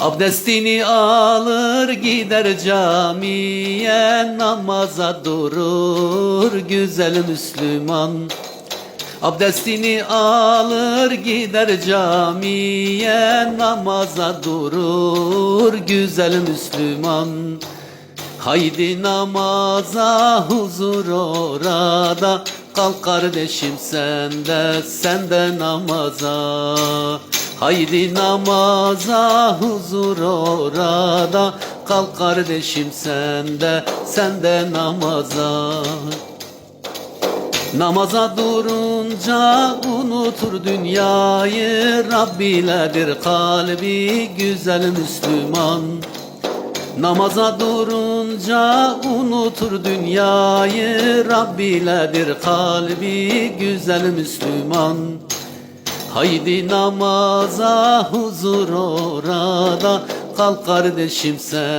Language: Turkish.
Abdestini alır gider camiye namaza durur güzel Müslüman. Abdestini alır gider camiye namaza durur güzel Müslüman. Haydi namaza huzur orada Kalk kardeşim sen de sen de namaza Haydi namaza huzur orada. Kalk kardeşim sen de sen de namaza. Namaza durunca unutur dünyayı. Rabbiyledir kalbi güzel Müslüman. Namaza durunca unutur dünyayı. Rabbiyledir kalbi güzel Müslüman Haydi namaza huzur orada. Kalk kardeşim sen